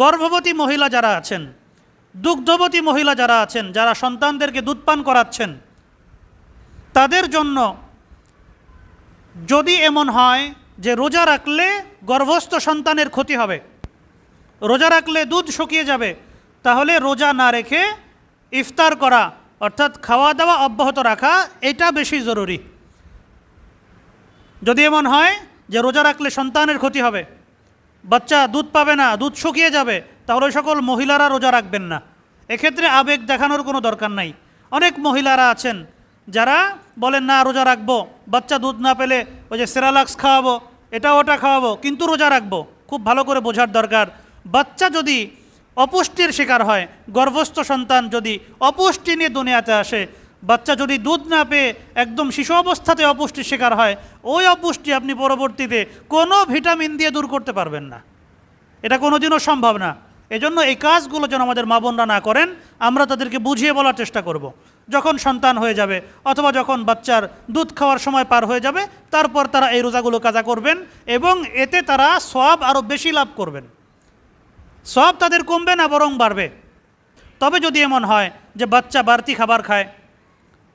গর্ভবতী মহিলা যারা আছেন, দুগ্ধবতী মহিলা যারা আছেন, যারা সন্তানদেরকে দুধ পান করাচ্ছেন, তাদের জন্য যদি এমন হয় যে রোজা রাখলে গর্ভস্থ সন্তানের ক্ষতি হবে, রোজা রাখলে দুধ শুকিয়ে যাবে, তাহলে রোজা না রেখে ইফতার করা, অর্থাৎ খাওয়া দাওয়া অব্যাহত রাখা, এটা বেশি জরুরি। যদি এমন হয় যে রোজা রাখলে সন্তানের ক্ষতি হবে বাচ্চা দুধ পাবে না, দুধ শুকিয়ে যাবে, তাহলে সকল মহিলারা রোজা রাখবেন না। এক্ষেত্রে আবেগ দেখানোর কোনো দরকার নাই। অনেক মহিলারা আছেন যারা বলেন, না, রোজা রাখব, বাচ্চা দুধ না পেলে ওই যে সেরালাক্স খাওয়াবো, এটা ওটা খাওয়াবো, কিন্তু রোজা রাখব। খুব ভালো করে বোঝার দরকার। বাচ্চা যদি অপুষ্টির শিকার হয়, গর্ভস্থ সন্তান যদি অপুষ্টি নিয়ে দুনিয়াতে আসে বাচ্চা যদি দুধ না পেয়ে একদম শিশু অবস্থাতে অপুষ্টির শিকার হয়, ওই অপুষ্টি আপনি পরবর্তীতে কোনো ভিটামিন দিয়ে দূর করতে পারবেন না। এটা কোনোদিনও সম্ভব না। এজন্য এই কাজগুলো যেন আমাদের মা বোনরা না করেন, আমরা তাদেরকে বুঝিয়ে বলার চেষ্টা করব। যখন সন্তান হয়ে যাবে অথবা যখন বাচ্চার দুধ খাওয়ার সময় পার হয়ে যাবে, তারপর তারা এই রোজাগুলো কাজা করবেন এবং এতে তারা সব আরও বেশি লাভ করবেন। সব তাদের কমবে না, বরং বাড়বে। তবে যদি এমন হয় যে বাচ্চা বাড়তি খাবার খায়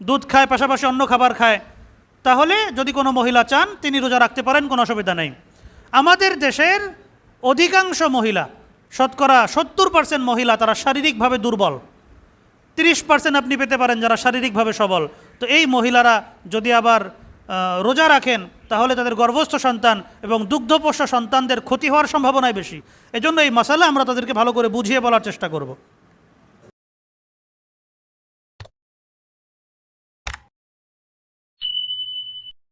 দুধ খায়, পাশাপাশি অন্য খাবার খায়। তাহলে যদি কোনো মহিলা চান, তিনি রোজা রাখতে পারেন, কোনো অসুবিধা নেই। আমাদের দেশের অধিকাংশ মহিলা, শতকরা সত্তর পার্সেন্ট মহিলা, তারা শারীরিকভাবে দুর্বল। তিরিশ পার্সেন্ট আপনি পেতে পারেন যারা শারীরিকভাবে সবল। তো এই মহিলারা যদি আবার রোজা রাখেন, তাহলে তাদের গর্ভস্থ সন্তান এবং দুগ্ধপোষ্য সন্তানদের ক্ষতি হওয়ার সম্ভাবনাই বেশি। এজন্য এই মশালা আমরা তাদেরকে ভালো করে বুঝিয়ে বলার চেষ্টা করব।